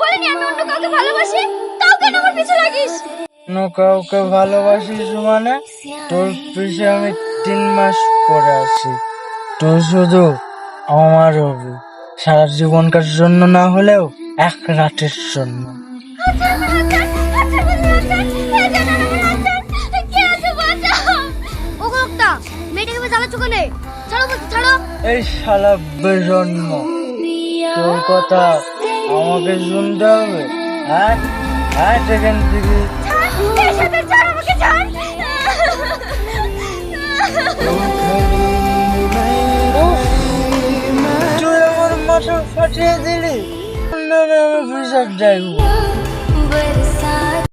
বলিনি আমি অন্য কাউকে ভালোবাসি? তাও কেন আমার পিছু লাগিস। অন্য কাউকে ভালোবাসিস মানে? তোর পিছে আমি তিন মাস পরে আসি তুই শুধু আমার হবি। সারা জীবনকার জন্য না হলেও এক রাতের জন্য। এই শালা বেজন্ম তোর কথা আমাকে শুনতে হবে। হ্যাঁ? হ্যাঁ সেখান থেকে। তুই দিলি। না না আমি বিষাদ যাইব।